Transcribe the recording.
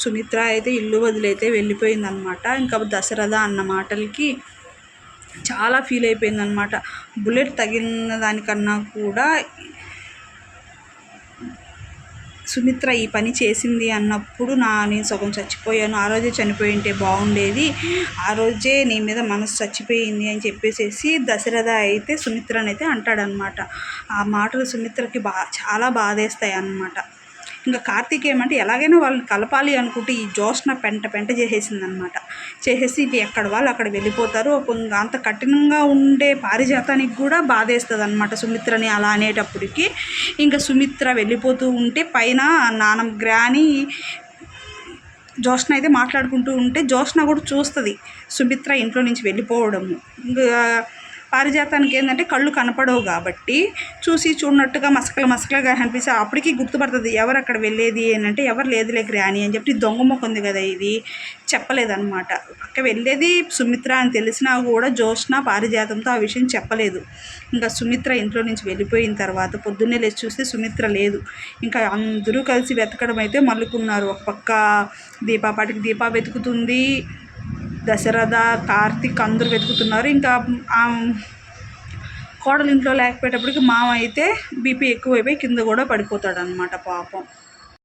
సుమిత్ర అయితే ఇల్లు వదిలైతే వెళ్ళిపోయిందనమాట. ఇంకా దశరథ అన్న మాటలకి చాలా ఫీల్ అయిపోయిందనమాట. బుల్లెట్ తగిలిన దానికన్నా కూడా సుమిత్ర ఈ పని చేసింది అన్నప్పుడు నా నేను సగం చచ్చిపోయాను. ఆ రోజే చనిపోయి ఉంటే బాగుండేది. ఆ రోజే నీ మీద మనసు చచ్చిపోయింది అని చెప్పేసేసి దశరథ అయితే సుమిత్రనైతే అంటాడనమాట. ఆ మాటలు సుమిత్రకి బా చాలా బాధేస్తాయి అన్నమాట ఇంకా కార్తీక్ ఏమంటే ఎలాగైనా వాళ్ళని కలపాలి అనుకుంటే ఈ జోష్న పెంట పెంట చేసేసింది అనమాట చేసేసి ఇది ఎక్కడ వాళ్ళు అక్కడ వెళ్ళిపోతారు. అంత కఠినంగా ఉండే పారిజాతానికి కూడా బాధేస్తుంది అనమాట సుమిత్రని అలా అనేటప్పటికి. ఇంకా సుమిత్ర వెళ్ళిపోతూ ఉంటే పైన నానమ్మ గ్రాని జోష్న అయితే మాట్లాడుకుంటూ ఉంటే జోష్న కూడా చూస్తుంది సుమిత్ర ఇంట్లో నుంచి వెళ్ళిపోవడము. ఇంకా పారిజాతానికి ఏంటంటే కళ్ళు కనపడవు కాబట్టి చూసి చూడనట్టుగా మసకలు మసకలుగా అనిపిస్తే అప్పటికి గుర్తుపడుతుంది ఎవరు అక్కడ వెళ్ళేది అని అంటే ఎవరు లేదులే గ్రాని అని చెప్పి దొంగ మొక్క ఉంది కదా ఇది చెప్పలేదన్నమాట. అక్క వెళ్ళేది సుమిత్ర అని తెలిసినా కూడా జోష్న పారిజాతంతో ఆ విషయం చెప్పలేదు. ఇంకా సుమిత్ర ఇంట్లో నుంచి వెళ్ళిపోయిన తర్వాత పొద్దున్నే లేచి చూస్తే సుమిత్ర లేదు. ఇంకా అందరూ కలిసి వెతకడం అయితే మల్లుకున్నారు. ఒక పక్క దీపాపాటికి దీపా వెతుకుతుంది. దశరథ కార్తిక్ అందరూ వెతుకుతున్నారు. ఇంకా కోడలు ఇంట్లో లేకపోయేటప్పటికి మామ అయితే బీపీ ఎక్కువైపోయి కింద కూడా పడిపోతాడు అనమాట పాపం.